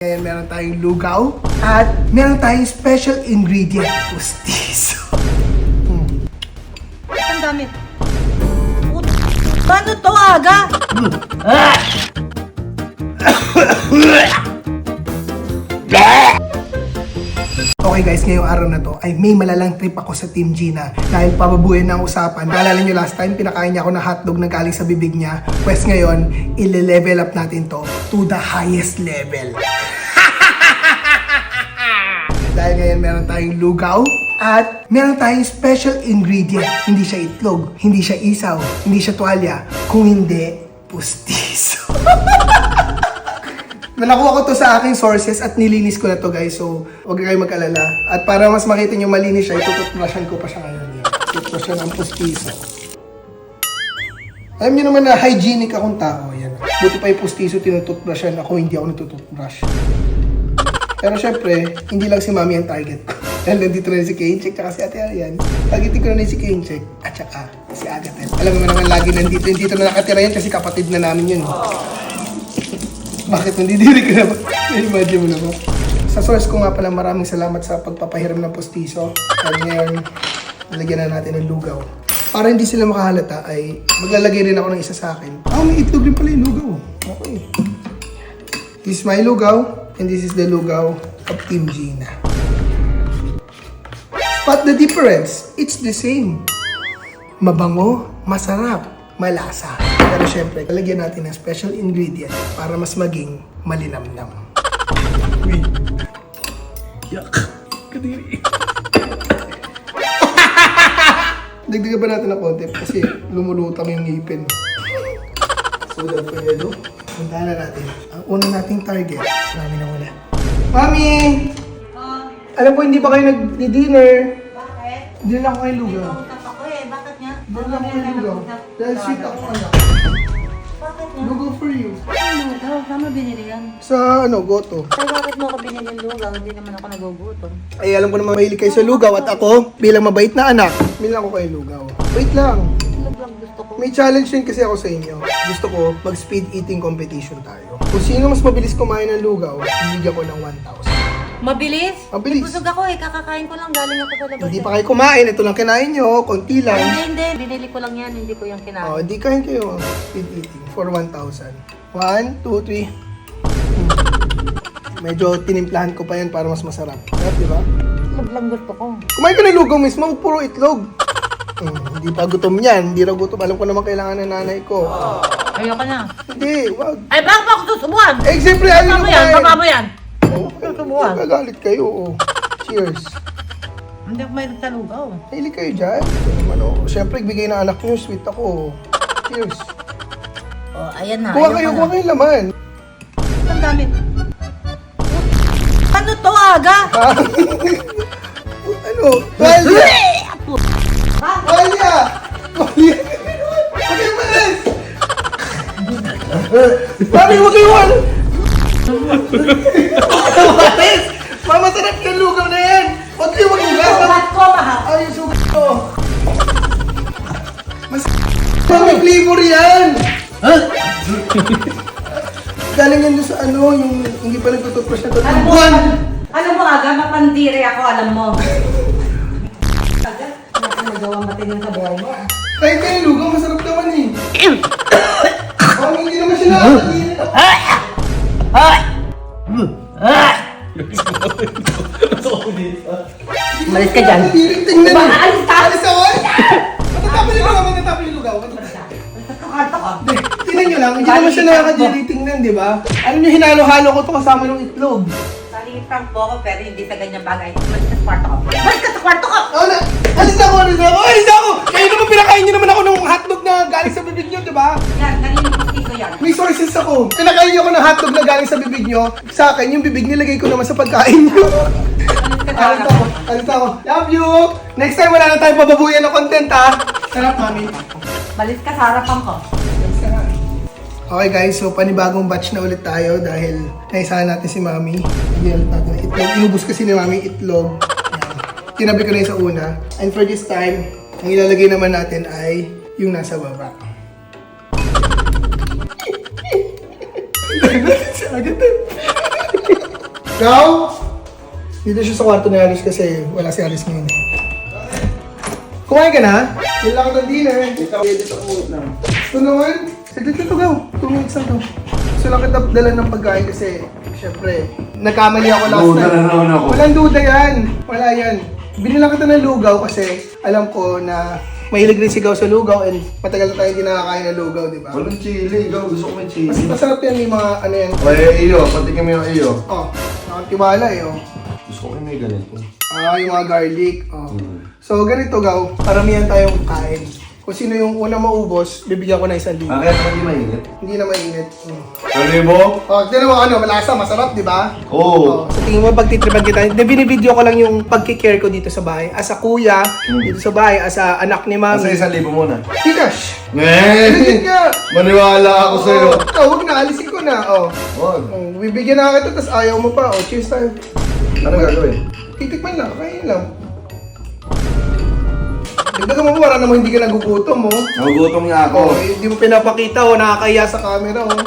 Ngayon, meron tayong lugaw at meron tayong special ingredient, pustiso. Ang dami. Paano to aga? Okay guys, ngayong araw na to ay may malalang trip ako sa Team Gina dahil pababuhin ng usapan. Naalala nyo last time, pinakain niya ako ng hotdog na galing sa bibig niya. Pwes ngayon, ile-level up natin to to the highest level. Dahil ngayon meron tayong lugaw at meron tayong special ingredient. Hindi siya itlog, hindi siya isaw, hindi siya tuwalya, kung hindi, pustiso. Nakuha ko to sa aking sources at nilinis ko na to guys. So, huwag kayo mag-alala. At para mas makita nyo malinis siya, itututbrushan ko pa siya ngayon. Yan. Tutbrushan ang pustiso. Alam niyo naman na hygienic akong tao. Yan. Buti pa yung pustiso tinututbrushan ako, hindi ako natututbrush. Pero syempre, hindi lang si Mami ang target ko. Dahil nandito na si Kaincheck at si Ate Arian. Targetin ko na rin si Kaincheck at saka si Agatel. Alam mo naman lagi nandito. Nandito na nakatira yan kasi kapatid na namin yun. Bakit nandidiri ka na ba? Imagine mo naman. Sa source ko nga pala maraming salamat sa pagpapahiram ng postiso. At ngayon, nalagyan na natin ng lugaw. Para hindi sila makahalata ay maglalagay rin ako ng isa sa akin. Ah, may itlog rin pala yung lugaw. Okay. This is my lugaw and this is the lugaw of Team Gina. But the difference, it's the same. Mabango, masarap, malasa. Pero syempre, lalagyan natin ng special ingredient para mas maging malinamnam. Uy. Yak. Kadiri. Dagdagan ba natin ng konti kasi lumulutang yung ngipin. So, dapat pa yelo. Puntahan na natin. Ang una nating target. Mami na wala. Mami! Alam ko hindi ba kayo nag-dinner? bakit? Hindi lang ako kayo lugaw. Hindi lang ako lugaw. Dahil sweet ako anak. Bakit nga? Lugaw for you. Ano lugaw? Saan mo binili yan? Sa ano, goto. Ay, bakit mo ako binili lugaw? Hindi naman ako nagugutom. Ay, alam ko naman mahilig kayo sa lugaw at ako, bilang mabait na anak, bilang ako kayo lugaw. Wait lang. Lang gusto ko. May challenge din kasi ako sa inyo. Gusto ko mag-speed eating competition tayo. Kung sino mas mabilis kumain ng lugaw, bibigyan ko ng 1,000. Mabilis? Mabilis. Busog ako eh. Kakakain ko lang. Galing ako sa labas. Hindi eh. pa kayo kumain, ito lang kinain nyo, konti lang. Hindi, hindi. Binili ko lang yan. Hindi ko yung kinain. Oh, di kain kayo. Speed eating for 1,000. 1, 2, 3. Medyo tinimplahan ko pa yan para mas masarap. Sarap, di ba? Itlog lang gusto ko. Kumain ka ng lugaw mismo, puro itlog. Hmm, hindi pa gutom yan. Hindi raw gutom. Alam ko naman kailangan ng nanay ko. Ayoko na. Hindi, wag. Ay, bakit mo ako susubuan? Eh, siyempre, ayaw Baba mo yan. Baba mo yan. Oh, Susubuan. Nagagalit kayo, oh. Cheers. Hindi ako mayroon sa lugaw. Hilig kayo dyan. Ito naman, oh. Siyempre, bigay ng anak nyo. Sweet ako. Cheers. Oh, ayan na. Kuha Ayoko kayo, na. kuha kayo laman. Ang dami. Ano to aga? Ha? ano? Tuwalya! Tuwalya! Huwag kayo malas! Mami, huwag kayo! Mamasarap yung lugaw na yan! Huwag kayo magugas! Sugat ko, mahal. Ay, yung sugat ko! Mas... Mami, flavor yan! Galing yan doon sa ano, yung hindi pa nagtutupros na Alam mo, Buwan! alam mo aga, mapandiri ako, alam mo. Aga, ano nagawa matinin sa buhay mo? ah? Kahit kayo lugaw, masarap naman eh. Parang hindi naman siya nakakagilid. Malis ka dyan. Tingnan mo. alis ka! Alis ako eh! Matatapon yung lugaw, matatapon yung lugaw. Kakanto ka. Tingnan nyo lang, hindi naman siya nakakagilid tingnan, di ba? Alam nyo, hinalo-halo ko to kasama ng itlog. Salipang po ako, pero hindi sa ganyang bagay. Malis ka sa kwarto ko. Malis ka sa kwarto ko! Ako na, alis ako, alis ako, alis ako! Kayo naman pinakain nyo naman ako ng hotdog na galing sa bibig nyo, di ba? Yan, gusto yan? May sources ako. Pinakain nyo ako ng hotdog na galing sa bibig nyo. Sa akin, yung bibig nilagay ko naman sa pagkain sa Alis ako, alis ako. Love you! Next time, wala na tayong pababuyan ng content, ha? Sarap, mami. Malis ka sa harapan ko. Okay guys, so panibagong batch na ulit tayo dahil naisahan natin si Mami. Hindi ulit natin ng itlog. Inubos kasi ni Mami itlog. Ayan. Tinabi ko na yung sa una. And for this time, ang ilalagay naman natin ay yung nasa baba. Agad Now, dito siya sa kwarto ni Alice kasi wala si Alice ngayon. Kumain ka na? Wala ka ng dinner. Ikaw, edit ako lang. Ito naman. Saglit na to, go. Two minutes to. Gusto lang kita dala ng pagkain kasi, syempre, nagkamali ako last Duda time. na naman ako. Walang duda yan. Wala yan. Binilang kita ng lugaw kasi alam ko na mahilig rin sigaw sa lugaw and matagal na tayo hindi nakakain ng lugaw, di ba? Walang chili, ikaw. Gusto ko may Mas chili. masarap yan yung mga ano yan. Ay, iyo. Pati kami yung iyo. Oh, nakatiwala eh. Oh. Gusto ko may ganito. Ah, yung mga garlic. Oh. Mm. So, ganito gaw, paramihan tayong kain. Kung sino yung unang maubos, bibigyan ko na isang libo. Ah, kaya hindi mainit. Hindi na mainit. Mm. Kalibo? Oh, tignan mo ano, malasa, masarap, di ba? Oo. Oh, sa tingin mo, pagtitripan kita, hindi, binibideo ko lang yung pagkikare ko dito sa bahay. As a kuya, dito sa bahay, as a anak ni Asa mami. isang libo muna. Tikash! Eh! ka! Maniwala ako sa'yo. Oh, huwag na, alisin ko na. Oh. Wag. Oh, bibigyan na kita, tapos ayaw mo pa. Oh, cheers tayo. Ano gagawin? Titikman lang, kain lang. Dagdagan mo para naman hindi ka nagugutom, oh. Nagugutom nga Oh, ako. hindi mo pinapakita, oh. Nakakaya sa camera, oh.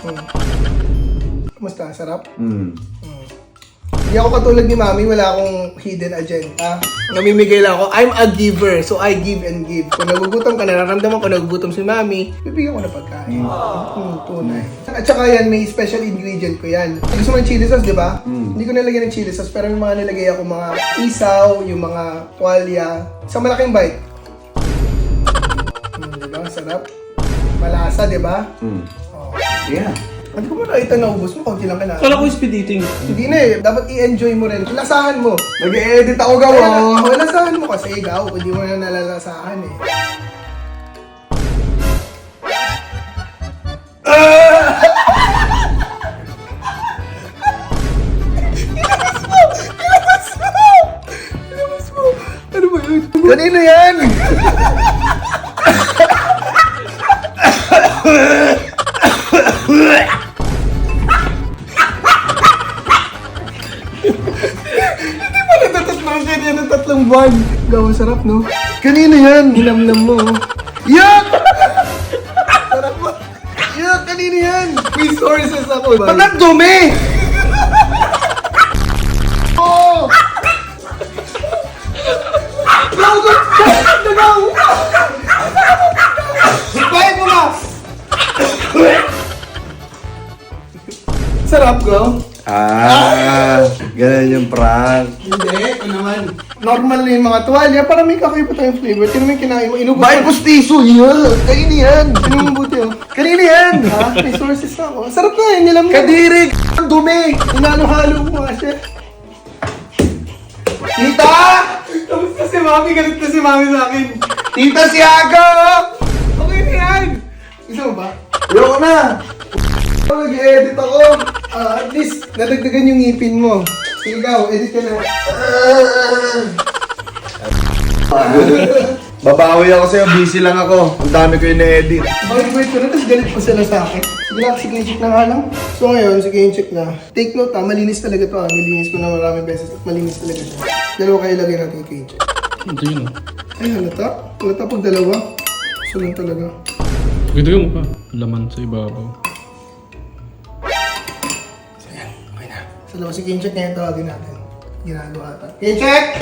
Hmm. Sarap? Hmm. Hindi ako katulad ni Mami, wala akong hidden agenda. Namimigay lang ako. I'm a giver, so I give and give. Kung nagugutom ka, nararamdaman ko nagugutom si Mami, bibigyan ko na pagkain. Hmm, tunay. At saka yan, may special ingredient ko yan. Gusto mo ng chili sauce, di ba? Mm. Hindi ko nilagyan ng chili sauce, pero may mga nilagay ako mga isaw, yung mga kwalya. Sa malaking bite. Hmm, di ba? Sarap. Malasa, di ba? Hmm. Oh. Yeah. Hindi ko mo nakita na ubos mo, konti lang ka na. Kala ko speed eating. Hindi na eh. Dapat i-enjoy mo rin. Lasahan mo. Nag-edit ako gawa. Kaya, oh, lasahan mo kasi ikaw. Hindi mo na nalalasahan eh. Ano? Kanino yan? Hindi pa natatatlong ganyan ng tatlong buwan. Gawa sarap, no? Kanino yan? Hinamnam mo. Yan! sarap mo. Yan, kanino yan? May sources ako. Ba't ang dumi? Oh! Logo! Nagaw! Bayad mo ba? Sarap, go. Ah, ganun yung prank. Hindi, ito naman. Normal na yung mga tuwalya para may kakaiba tayong flavor. Tingnan mo yung kinain mo. Inubos Bakit pustiso yan? Kainin yan. Tingnan mo mabuti oh. Kanina yan. Ha? May sources ako. Sarap na eh, nilam mo. Kadiri, ang dumi. Inalo-halo mo siya. Tita! Kamusta si Mami? Galit na si Mami sa akin. Tita si Aga! Okay na yan. Gusto mo ba? Ayoko na. Nag-edit ako. Ah, at least, nadagdagan yung ngipin mo. Sige ikaw, edit ka na. Babawi ako sa'yo, busy lang ako. Ang dami ko yung na-edit. Bakit wait ko na, tapos galit pa sila sa akin. Sige lang, sige check na nga lang. So ngayon, sige check na. Take note ha, malinis talaga to ha. Nilinis ko na maraming beses at malinis talaga siya. Dalawa kayo lagay natin yung check. Ito yun oh. Ay, halata. Halata pag dalawa. So lang talaga. Ganda yung mukha. Laman sa ibabaw. Sa labas si Kincheck na yung tawagin natin. Ginagawa ata. Kincheck!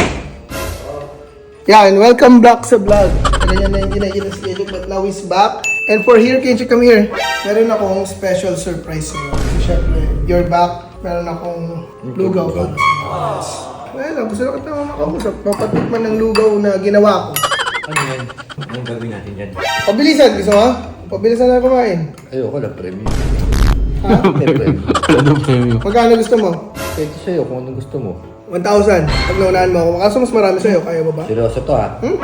Yan, welcome back sa vlog. Ganyan na yung ginagin si Kincheck but now he's back. And for here, Kincheck, come here. Meron akong special surprise sa'yo. Kasi syempre, you're back. Meron akong lugaw sa'yo. Yes. Well, gusto na kita makausap. Mapatikman ng lugaw na ginawa ko. Ano yan? Anong gagawin natin dyan? Pabilisan, gusto mo? Pabilisan na kumain. Ayoko lang premium. Ha? May premium. Wala daw premium. Magkano gusto mo? Pwede sa'yo kung anong gusto mo. 1,000. Pag naunahan mo ako. Kaso mas marami sa'yo. Kaya mo ba? Seryoso to ha? Hmm?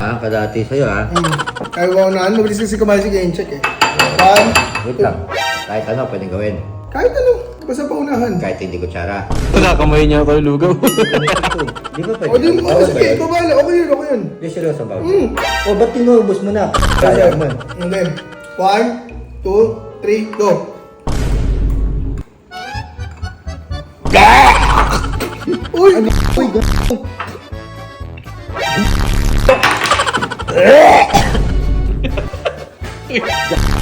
Ah, kadati sa'yo ha? Hmm. Kaya mo unahan. Mabilis kasi kumain si Game Check eh. One. Wait lang. Kahit ano pwedeng gawin. Kahit ano. Basta paunahan. Kahit hindi kutsara. Nakakamay niya ako yung lugaw. Di ba pwede? O di mo. Ba Sige, babala. Okay yun. Okay yun. Di seryoso ba? Hmm. O ba't tinubos mo na? Kaya mo. And then, one, two, three, go. Uy! Uy!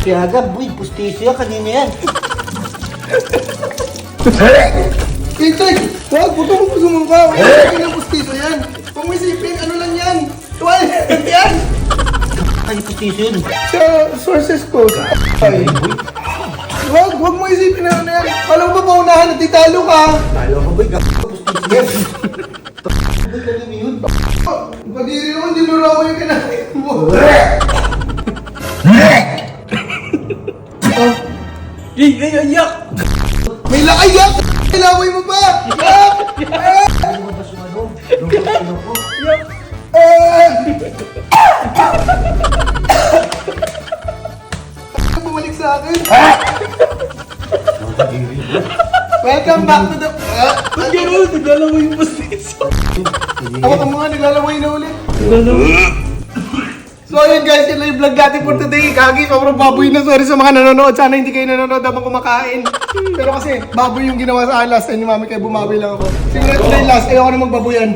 Tiyaga, boy, pustiso yan. Kanina yan. Kitek! Wag, puto mo puso mo ka. Ng pustiso yan. Huwag mo isipin, ano lang yan. Tuwal yan. Ay, pustiso yun. Sa sources ko. Ay. Wag, wag mo isipin na ano yan. Alam mo ba paunahan at titalo ka? Talo ka boy, gago pustiso yan. Kadiri naman, dinuraw yung kinahin mo. Oh, Ay, ay, ayak! may lakayak! Kailangan mo ba? Ah! Ah! Ah! Bumalik sa akin. Welcome back to the... Ah! Gano'n, naglalaway yung pastiso. Ako ka mga naglalaway na ulit. So ayun guys, yun lang yung vlog natin for today. Kagi, sobrang baboy na. Sorry sa mga nanonood. Sana hindi kayo nanonood habang kumakain. Pero kasi, baboy yung ginawa sa akin last time ni mami kaya bumawi lang ako. Siguro yung last. Ayoko na magbaboyan.